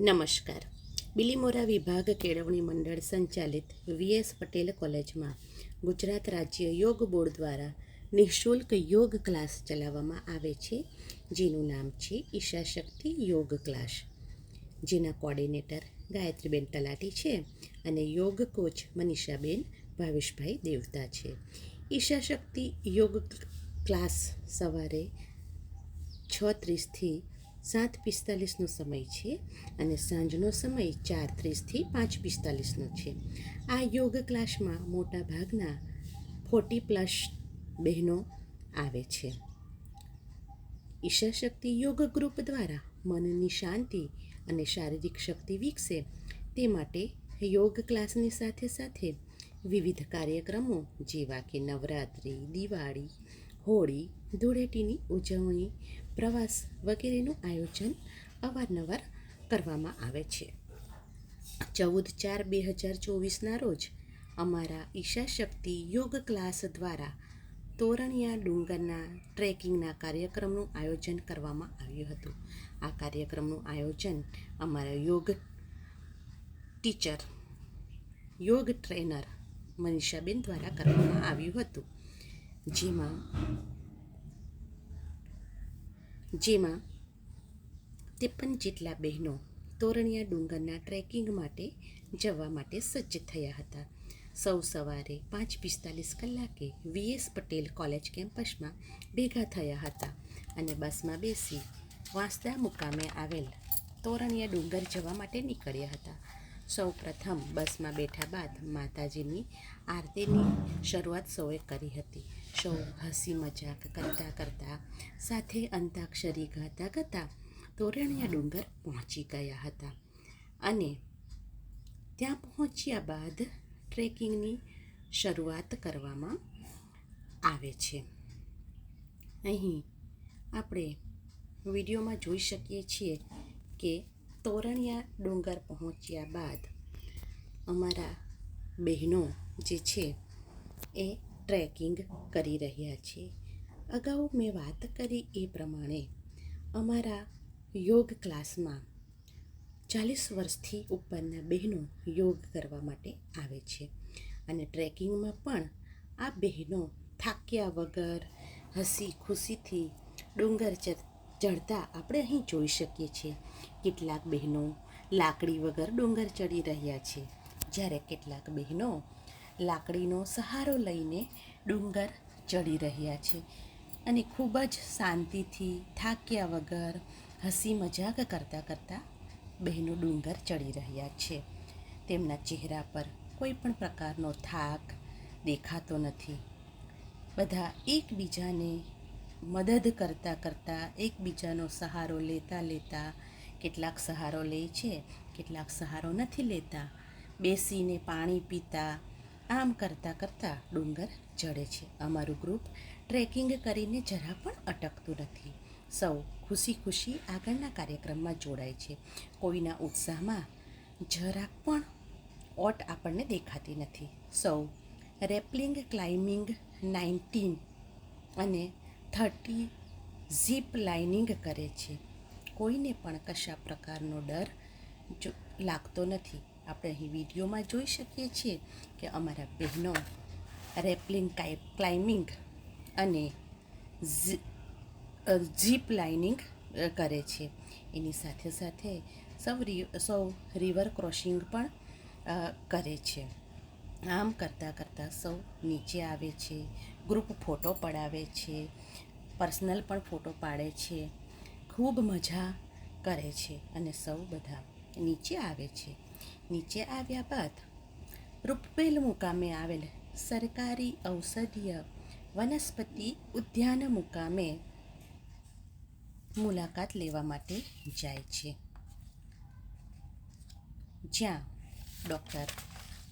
નમસ્કાર. બિલીમોરા વિભાગ કેળવણી મંડળ સંચાલિત વીએસ પટેલ કોલેજમાં ગુજરાત રાજ્ય યોગ બોર્ડ દ્વારા નિઃશુલ્ક યોગ ક્લાસ ચલાવવામાં આવે છે. જેનું નામ છે ઈશા શક્તિ યોગ ક્લાસ. જેના કોર્ડિનેટર ગાયત્રીબેન તલાટી છે અને યોગ કોચ મનીષાબેન ભાવેશભાઈ દેવતા છે. ઈશા શક્તિ યોગ ક્લાસ સવારે છ ત્રીસથી સાત પિસ્તાલીસનો સમય છે અને સાંજનો સમય ચાર ત્રીસથી પાંચ પિસ્તાલીસનો છે. આ યોગ ક્લાસમાં મોટા ભાગના ફોર્ટી પ્લસ બહેનો આવે છે. ઈશા શક્તિ યોગ ગ્રુપ દ્વારા મનની શાંતિ અને શારીરિક શક્તિ વિકસે તે માટે યોગ ક્લાસની સાથે સાથે વિવિધ કાર્યક્રમો જેવા કે નવરાત્રિ, દિવાળી, હોળી, ધૂળેટીની ઉજવણી પ્રવાસ વગેરેનું આયોજન અવારનવાર કરવામાં આવે છે. ચૌદ ચાર બે હજાર ચોવીસના રોજ અમારા ઈશા શક્તિ યોગ ક્લાસ દ્વારા તોરણિયા ડુંગરના ટ્રેકિંગના કાર્યક્રમનું આયોજન કરવામાં આવ્યું હતું. આ કાર્યક્રમનું આયોજન અમારા યોગ ટીચર, યોગ ટ્રેનર મનીષાબેન દ્વારા કરવામાં આવ્યું હતું. જેમાં જેમાં ત્રેપન જેટલા બહેનો તોરણિયા ડુંગરના ટ્રેકિંગ માટે જવા માટે સજ્જ થયા હતા. સૌ સવારે પાંચ પિસ્તાલીસ કલાકે વીએસ પટેલ કોલેજ કેમ્પસમાં ભેગા થયા હતા અને બસમાં બેસી વાંસદા મુકામે આવેલ તોરણિયા ડુંગર જવા માટે નીકળ્યા હતા. સૌ પ્રથમ બસમાં બેઠા બાદ માતાજીની આરતીની શરૂઆત સૌએ કરી હતી. સૌ હસી, મજાક કરતા કરતા, સાથે અંતાક્ષરી ગાતા ગાતા તોરણિયા ડુંગર પહોંચી ગયા હતા. અને ત્યાં પહોંચ્યા બાદ ટ્રેકિંગની શરૂઆત કરવામાં આવે છે. અહીં આપણે વિડીયોમાં જોઈ શકીએ છીએ કે તોરણિયા ડુંગર પહોંચ્યા બાદ અમારા બહેનો જે છે એ ટ્રેકિંગ કરી રહ્યા છે અગાઉ મેં વાત કરી એ પ્રમાણે અમારા યોગ ક્લાસમાં ચાલીસ વર્ષથી ઉપરના બહેનો યોગ કરવા માટે આવે છે. અને ટ્રેકિંગમાં પણ આ બહેનો થાક્યા વગર હસી ખુશીથી ડુંગર ચડતા આપણે અહીં જોઈ શકીએ છીએ. કેટલાક બહેનો લાકડી વગર ડુંગર ચડી રહ્યા છે. જ્યારે કેટલાક બહેનો લાકડીનો સહારો લઈને ડુંગર ચડી રહ્યા છે અને ખૂબ જ શાંતિથી થાક્યા વગર હસી મજાક કરતાં કરતાં બહેનો ડુંગર ચડી રહ્યા છે. તેમના ચહેરા પર કોઈ પણ પ્રકારનો થાક દેખાતો નથી. બધા એકબીજાને મદદ કરતાં કરતાં એકબીજાનો સહારો લેતા લેતા કેટલાક સહારો લે છે, કેટલાક સહારો નથી લેતા. બેસીને પાણી પીતા આમ કરતાં કરતાં ડુંગર ચડે છે. અમારું ગ્રુપ ટ્રેકિંગ કરીને જરા પણ અટકતું નથી. સૌ ખુશી ખુશી આગળના કાર્યક્રમમાં જોડાય છે. કોઈના ઉત્સાહમાં જરાક પણ ઓટ આપણને દેખાતી નથી. સૌ રેપલિંગ, ક્લાઇમ્બિંગ, નાઇન્ટીન અને થર્ટી ઝીપ લાઇનિંગ કરે છે. કોઈને પણ કશા પ્રકારનો ડર જો લાગતો નથી. આપણે અહીં વિડીયોમાં જોઈ શકીએ છીએ કે અમારા બહેનો રેપલિંગ ક્લાઇમ્બિંગ અને ઝી- અ, જીપ લાઇનિંગ કરે છે. એની સાથે સાથે સૌ સૌ રિવર ક્રોસિંગ પણ કરે છે. આમ કરતાં કરતાં સૌ નીચે આવે છે ગ્રુપ ફોટો પડાવે છે પર્સનલ પણ ફોટો પાડે છે ખૂબ મજા કરે છે અને સૌ બધા નીચે આવે છે. નીચે આવ્યા બાદ રૂપવેલ મુકામે આવેલ સરકારી ઔષધીય વનસ્પતિ ઉદ્યાન મુકામે મુલાકાત લેવા માટે જાય છે. જ્યાં ડૉક્ટર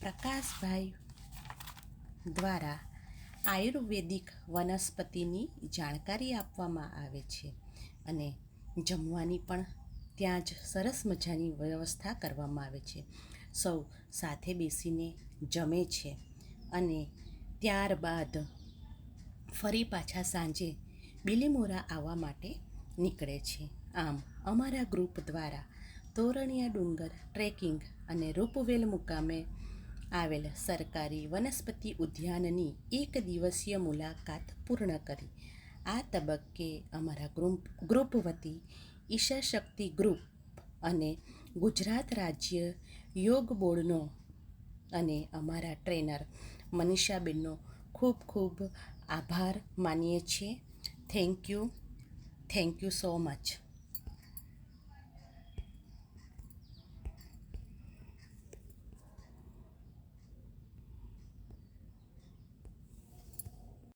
પ્રકાશભાઈ દ્વારા આયુર્વેદિક વનસ્પતિની જાણકારી આપવામાં આવે છે અને જમવાની પણ ત્યાં જ સરસ મજાની વ્યવસ્થા કરવામાં આવે છે. સૌ સાથે બેસીને જમે છે અને ત્યારબાદ ફરી પાછા સાંજે બિલીમોરા આવવા માટે નીકળે છે. આમ અમારા ગ્રુપ દ્વારા તોરણિયા ડુંગર, ટ્રેકિંગ અને રૂપવેલ મુકામે આવેલ સરકારી વનસ્પતિ ઉદ્યાનની એક દિવસીય મુલાકાત પૂર્ણ કરી. આ તબક્કે અમારા ગ્રુપ ગ્રુપ વતી ઈશા શક્તિ ગ્રુપ અને ગુજરાત રાજ્ય યોગ બોર્ડનો અને અમારા ટ્રેનર મનીષાબેનનો ખૂબ ખૂબ આભાર માનીએ છીએ. Thank you thank you so much